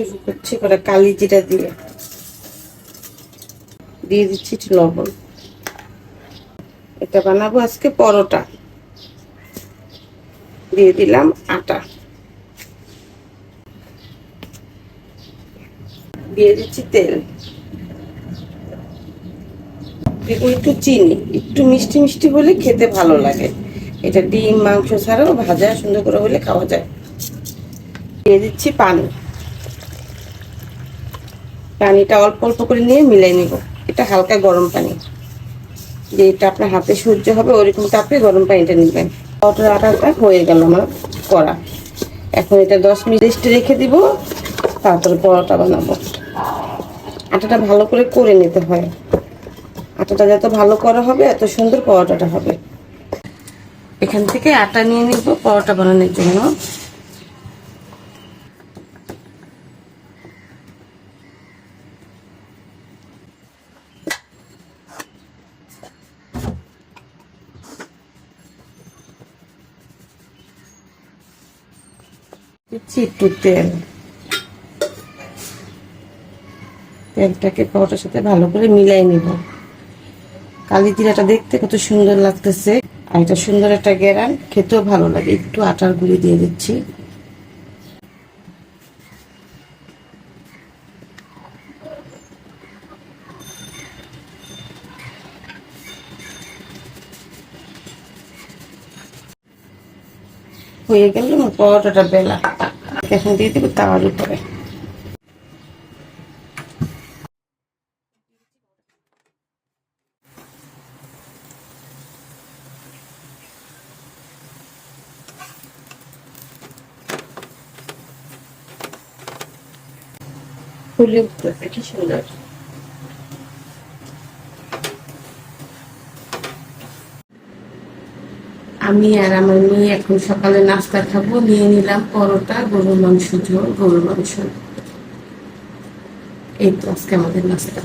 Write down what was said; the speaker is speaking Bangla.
শুরু করছি করে কালি জিরা দিয়ে। দিয়ে দিচ্ছি একটু লবণ। এটা বানাবো আজকে পরোটা। দিয়ে দিলাম আটা। দিয়ে দিচ্ছি তেল। একটু চিনি, একটু মিষ্টি মিষ্টি হলে খেতে ভালো লাগে। এটা ডিম, মাংস ছাড়াও ভাজা, সুন্দর করে হলে খাওয়া যায়। দিয়ে দিচ্ছি পানি। পানিটা অল্প অল্প করে নিয়ে মিলাই নিব। এটা হালকা গরম পানি। যেটা আপনার হাতে সহ্য হবে, ওরকম তাপে গরম পানিটা নেবেন। পটল আটাটা হয়ে গেল আমার করা এখন এটা দশ মিনিট রেখে দিব, তারপরে পরোটা বানাবো। আটাটা ভালো করে করে নিতে হয়। আটাটা যত ভালো করা হবে, এত সুন্দর পরোটাটা হবে। এখান থেকে আটা নিয়ে নিব, পরোটা বানানোর জন্য। একটু তেল। তেলটাকে পরোটার সাথে ভালো করে মিলাই নিব। কালি জিরাটা দেখতে কত সুন্দর লাগতেছে। আর এটা সুন্দর একটা গেরান, খেতেও ভালো লাগে। একটু আটার গুঁড়ি দিয়ে দিচ্ছি। হয়ে গেল পরোটাটা বেলা। এখন দিয়ে দেবো তাওয়ার উপরে আমি আর আমার মেয়ে এখন সকালে নাস্তা খাব, নিয়ে নিলাম পরোটা, গরুর মাংস ঝোল, গরুর মাংস। এই তো আজকে আমাদের নাস্তা।